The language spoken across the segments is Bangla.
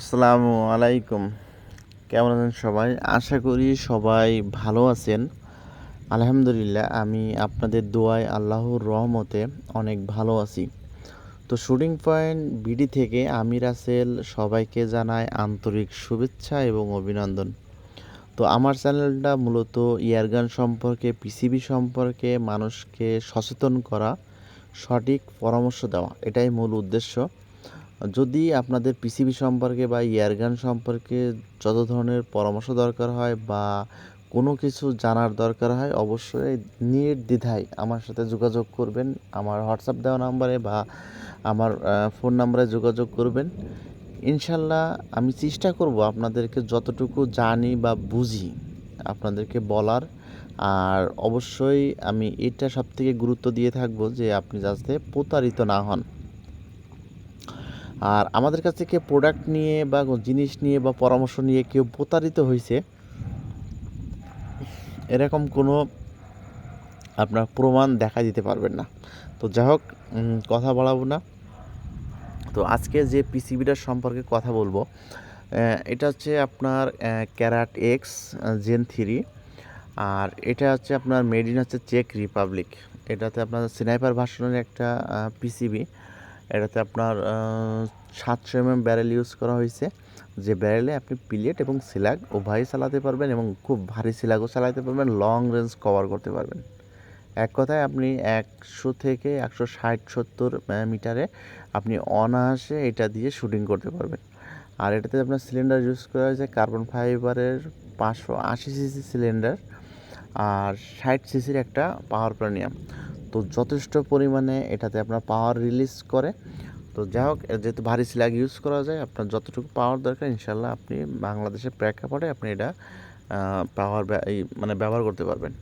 আসসালামু আলাইকুম। কেমন আছেন সবাই? আশা করি সবাই ভালো আছেন। আলহামদুলিল্লাহ, আমি আপনাদের দোয়ায় আল্লাহর রহমতে অনেক ভালো আছি। তো শুটিং পয়েন্ট বিডি থেকে আমি রাসেল সবাইকে জানাই আন্তরিক শুভেচ্ছা এবং অভিনন্দন। তো আমার চ্যানেলটা মূলত ইয়ারগান সম্পর্কে, পিসিবি সম্পর্কে, মানুষকে সচেতন করা, সঠিক পরামর্শ দেওয়া, এটাই মূল উদ্দেশ্য। যদি আপনাদের পিসিবি সম্পর্কে বা ইয়ারগান সম্পর্কে যত ধরনের পরামর্শ দরকার হয় বা কোনো কিছু জানার দরকার হয়, অবশ্যই নির্দ্বিধায় আমার সাথে যোগাযোগ করবেন। আমার হোয়াটসঅ্যাপ দেওয়া নাম্বারে বা আমার ফোন নাম্বারে যোগাযোগ করবেন। ইনশাল্লাহ আমি চেষ্টা করব আপনাদেরকে যতটুকু জানি বা বুঝি আপনাদেরকে বলার। আর অবশ্যই আমি এটা সব থেকে গুরুত্ব দিয়ে থাকব যে আপনি যাতে প্রতারিত না হন। আর আমাদের কাছ থেকে প্রোডাক্ট নিয়ে বা জিনিস নিয়ে বা পরামর্শ নিয়ে কেউ প্রতারিত হয়েছে এরকম কোনো আপনার প্রমাণ দেখা দিতে পারবেন না। তো যাই হোক কথা বাড়াবো না। তো আজকে যে পিসিবিটার সম্পর্কে কথা বলব এটা হচ্ছে আপনার ক্যারাট এক্স জেন থ্রি আর এটা হচ্ছে আপনার মেড ইন হচ্ছে চেক রিপাবলিক এটাতে আপনার স্নাইপার ভার্সনের একটা পিসিবি। এটাতে আপনার সাতশো এমএম ব্যারেল ইউজ করা হয়েছে। যে ব্যারেলে আপনি পিলেট এবং সিলাগ উভয়ই চালাতে পারবেন এবং খুব ভারী সিলাগও চালাতে পারবেন লং রেঞ্জ কভার করতে পারবেন। এক কথায় আপনি একশো থেকে একশো ষাট, সত্তর মিটারে আপনি অনায়াসে এটা দিয়ে শুটিং করতে পারবেন। আর এটাতে আপনার সিলিন্ডার ইউজ করা হয়েছে কার্বন ফাইবারের পাঁচশো আশি সিসি সিলিন্ডার আর ষাট সিসির একটা পাওয়ার প্লানিয়াম তো যথেষ্ট পরিমাণে এটাতে আপনার পাওয়ার রিলিজ করে। তো যাই হোক যেহেতু ভারী স্ল্যাগ ইউজ করা যায়, আপনার যতটুকু পাওয়ার দরকার ইনশাল্লাহ আপনি বাংলাদেশের প্রেক্ষাপটে আপনি এটা পাওয়ার মানে ব্যবহার করতে পারবেন।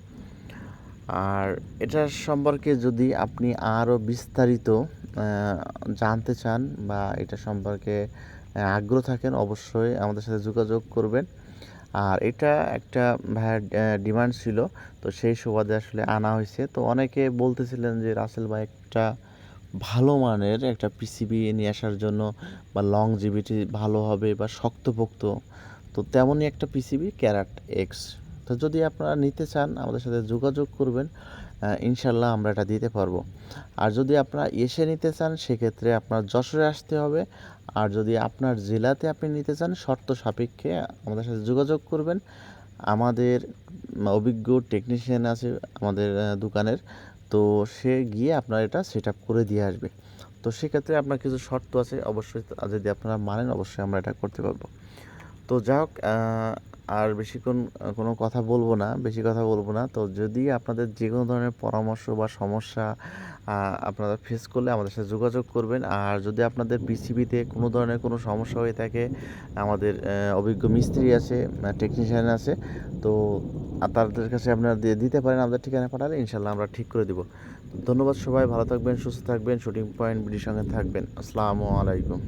আর এটার সম্পর্কে যদি আপনি আরও বিস্তারিত জানতে চান বা এটা সম্পর্কে আগ্রহ থাকেন, অবশ্যই আমাদের সাথে যোগাযোগ করবেন। আর এটা একটা ভাইয়ের ডিমান্ড ছিল। তো সেই সুবাদে আসলে আনা হয়েছে। তো অনেকে বলতেছিলেন যে, রাসেল ভাই, একটা ভালো মানের একটা পিসিবি নিয়ে আসার জন্য বা লং জিবিটি ভালো হবে বা শক্তপোক্ত। তো তেমনই একটা পিসিবি ক্যারাট এক্স তো যদি আপনারা নিতে চান, আমাদের সাথে যোগাযোগ করবেন ইনশাল্লাহ আমরা এটা দিতে পারব। আর যদি আপনারা এসে নিতে চান, সেক্ষেত্রে আপনার যশোরে আসতে হবে। আর যদি আপনার জেলাতে আপনি নিতে চান, শর্ত সাপেক্ষে আমাদের সাথে যোগাযোগ করবেন। আমাদের অভিজ্ঞ টেকনিশিয়ান আছে আমাদের দোকানের। তো সে গিয়ে আপনার এটা সেট আপ করে দিয়ে আসবে। তো সেক্ষেত্রে আপনার কিছু শর্ত আছে, অবশ্যই যদি আপনারা মানেন, অবশ্যই আমরা এটা করতে পারব। তো যাই হোক আর বেশিক্ষণ কোনো কথা বলব না, বেশি কথা বলব না। তো যদি আপনাদের যে কোনো ধরনের পরামর্শ বা সমস্যা আপনারা ফেস করলে আমাদের সাথে যোগাযোগ করবেন। আর যদি আপনাদের পিসিবিতে কোনো ধরনের কোনো সমস্যা হয়ে থাকে, আমাদের অভিজ্ঞ মিস্ত্রি আছে টেকনিশিয়ান আছে, তো তাদের কাছে আপনারা দিয়ে দিতে পারেন আমাদের ঠিকানা পাঠালে ইনশাল্লাহ আমরা ঠিক করে দিব। ধন্যবাদ সবাই, ভালো থাকবেন, সুস্থ থাকবেন, শুটিং পয়েন্ট বিডির সঙ্গে থাকবেন। আসসালামু আলাইকুম।